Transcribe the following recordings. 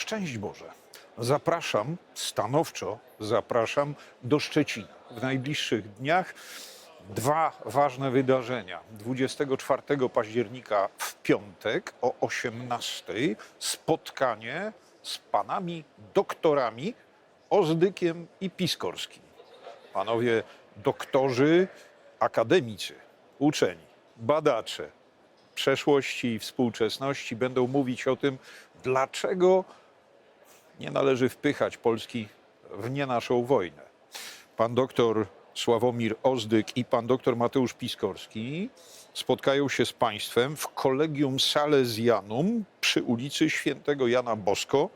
Szczęść Boże. Zapraszam, stanowczo zapraszam do Szczecina. W najbliższych dniach dwa ważne wydarzenia. 24 października w piątek o 18 spotkanie z panami doktorami Ozdykiem i Piskorskim. Panowie doktorzy, akademicy, uczeni, badacze przeszłości i współczesności będą mówić o tym, dlaczego nie należy wpychać Polski w nie naszą wojnę. Pan doktor Sławomir Ozdyk i pan doktor Mateusz Piskorski spotkają się z państwem w Collegium Salesianum przy ulicy Świętego Jana Bosko,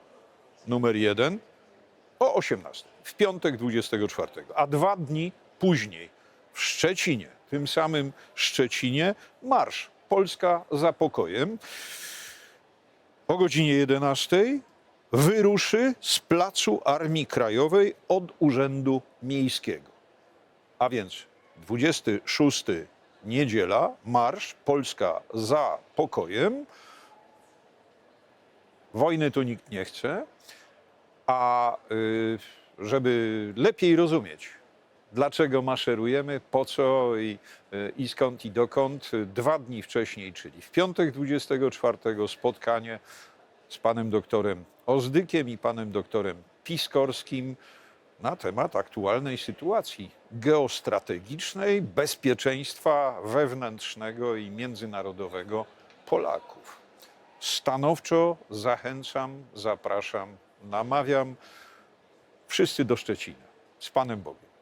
numer 1, o 18, w piątek 24, a dwa dni później w Szczecinie, tym samym Szczecinie, marsz Polska za pokojem o godzinie 11 wyruszy z placu Armii Krajowej od Urzędu Miejskiego. A więc 26 niedziela, marsz Polska za pokojem. Wojny tu nikt nie chce, a y, żeby lepiej rozumieć, dlaczego maszerujemy, po co i, y, i skąd i dokąd, dwa dni wcześniej, czyli w piątek 24 spotkanie z panem doktorem Ozdykiem i panem doktorem Piskorskim na temat aktualnej sytuacji geostrategicznej, bezpieczeństwa wewnętrznego i międzynarodowego Polaków. Stanowczo zachęcam, zapraszam, namawiam wszyscy do Szczecina. Z Panem Bogiem.